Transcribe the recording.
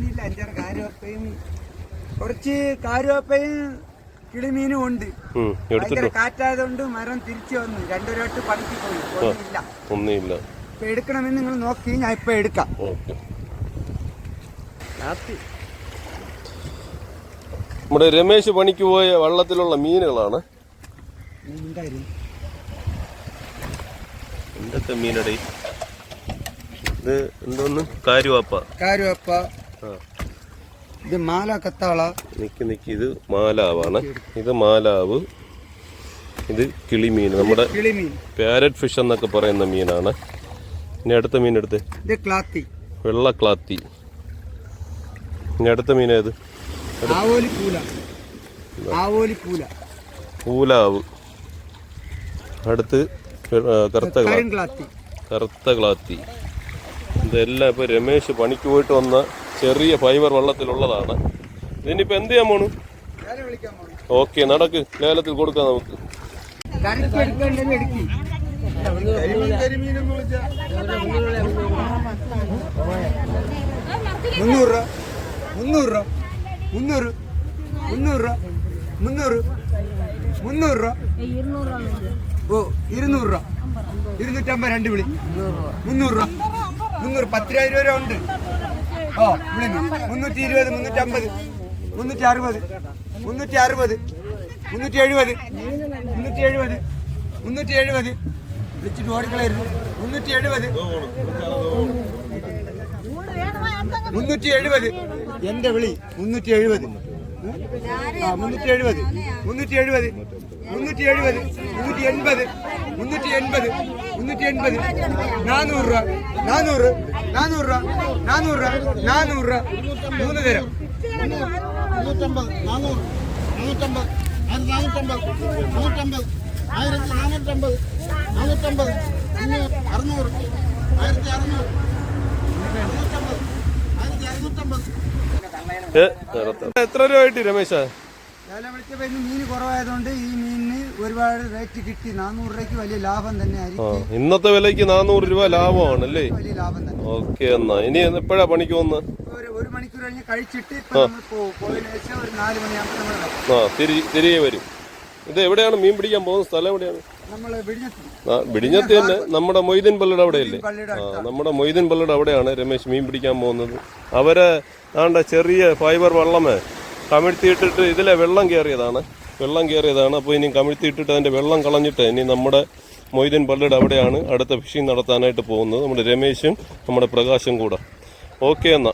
മീനില്ല അഞ്ചാറ് കാര്യവപ്പയും കുറച്ച് കാര്യവപ്പയും കിളിമീനും ഉണ്ട്. ഭയങ്കര കാറ്റായതുകൊണ്ട് മരം തിരിച്ചു വന്നു. രണ്ടുപേരോട്ട് പണിക്ക് പോയി. ഒന്നുമില്ല. ഒന്നുമില്ല. ഇപ്പൊ എടുക്കണമെന്ന് നിങ്ങൾ നോക്കി ഞാൻ ഇപ്പൊ എടുക്കാം. നമ്മുടെ രമേശ് പണിക്ക് പോയ വള്ളത്തിലുള്ള മീനുകളാണ്. എന്തൊക്കെ മീനടേ? ഇത് എന്തോന്ന്? കാരുവാപ്പ. കാരുവപ്പ. ഇത് മാല കത്താള. നിക്ക് നിക്ക്. ഇത് മാലാവാണ്. ഇത് മാലാവ്. ഇത് കിളിമീൻ. നമ്മുടെ കിളിമീൻ. പാരറ്റ് ഫിഷ് എന്നൊക്കെ പറയുന്ന മീനാണ്. ഇനി അടുത്ത മീൻ എടുത്ത്. ഇത് ക്ലാത്തി. വെള്ളക്ലാത്തി ഇനി അടുത്ത പൂല പൂലാവ്. അടുത്ത് കറുത്ത കറുത്ത ക്ലാത്തി. ഇതെല്ലാം ഇപ്പൊ രമേശ് പണിക്ക് പോയിട്ട് വന്ന ചെറിയ ഫൈബർ വെള്ളത്തിലുള്ളതാണ്. ഇതിനിപ്പോ എന്ത് ചെയ്യാൻ പോണു? ഓക്കെ നടക്ക്. ലേലത്തിൽ കൊടുക്കാം നമുക്ക്. ഓ ഇരുന്നൂറ് രൂപ. ഇരുന്നൂറ്റമ്പത് രണ്ട് വിളി. മുന്നൂറ് രൂപ. മുന്നൂറ് പത്തിരായിരം രൂപ ഉണ്ട്. ഓ വിളിഞ്ഞു മുന്നൂറ്റി ഇരുപത് മുന്നൂറ്റമ്പത് മുന്നൂറ്റി അറുപത് മുന്നൂറ്റി അറുപത് മുന്നൂറ്റി എഴുപത് മുന്നൂറ്റി എഴുപത് മുന്നൂറ്റി എഴുപത് വിളിച്ചിട്ട് ഓടിക്കളായിരുന്നു മുന്നൂറ്റി എഴുപത് മുന്നൂറ്റി എഴുപത് എന്റെ വിളി മുന്നൂറ്റി എഴുപത് മുന്നൂറ്റി എഴുപത് മുന്നൂറ്റി എഴുപത് മുന്നൂറ്റി എഴുപത് മുന്നൂറ്റി എൺപത് മുന്നൂറ്റി എൺപത് മുന്നൂറ്റി എൺപത് നാനൂറ് രൂപ നാനൂറ് നാനൂറ് രൂപ നാനൂറ് രൂപ നാനൂറ് രൂപ മൂന്ന് തരം മുന്നൂറ്റമ്പത് നാനൂറ് നാനൂറ്റമ്പത് ആയിരത്തി നാനൂറ്റമ്പത് ആയിരത്തി നാനൂറ്റമ്പത് നാനൂറ്റമ്പത് അറുന്നൂറ് ആയിരത്തി അറുന്നൂറ് അറുന്നൂറ്റമ്പത് ആയിരത്തി അറുന്നൂറ്റമ്പത് ഏ, നടത്താം. എത്ര രൂപ ആയിട്ട് രമേശ വില വിളിച്ചപ്പോൾ ഇന്ന് മീൻ കുറവായതുകൊണ്ട് ഈ മീനിന് ഒരുപാട് റേറ്റ് കിട്ടി. നാനൂറ് രൂപയ്ക്ക് വലിയ ലാഭം തന്നെ ആ ഇന്നത്തെ വിലയ്ക്ക് നാനൂറ് രൂപ ലാഭമാണ് അല്ലേ? വലിയ ലാഭം തന്നെ. ഓക്കെ എന്നാ. ഇനി എപ്പോഴാ പണിക്ക് വന്ന് ഒരു മണിക്കൂർ കഴിഞ്ഞ് കഴിച്ചിട്ട് ഒരു നാല് മണിയാകുമ്പോൾ. ആ തിരി തിരികെ വരും. ഇത് എവിടെയാണ് മീൻ പിടിക്കാൻ പോകുന്ന സ്ഥലം എവിടെയാണ്? വിടിഞ്ഞത്തി തന്നെ. നമ്മുടെ മൊയ്തീൻ പള്ളിയുടെ അവിടെയല്ലേ? ആ നമ്മുടെ മൊയ്തീൻ പള്ളിയുടെ അവിടെയാണ് രമേശ് മീൻ പിടിക്കാൻ പോകുന്നത്. അവരെ ആണ്ട ചെറിയ ഫൈബർ വള്ളമേ കമിഴ്ത്തിയിട്ടിട്ട് ഇതിലെ വെള്ളം കയറിയതാണ്. വെള്ളം കയറിയതാണ്. അപ്പോൾ ഇനി കമിഴ്ത്തിയിട്ടിട്ട് അതിന്റെ വെള്ളം കളഞ്ഞിട്ട് ഇനി നമ്മുടെ മൊയ്തീൻ പള്ളിയുടെ അവിടെയാണ് അടുത്ത ഫിഷിംഗ് നടത്താനായിട്ട് പോകുന്നത്. നമ്മുടെ രമേശും നമ്മുടെ പ്രകാശും കൂടെ. ഓക്കെ എന്നാ.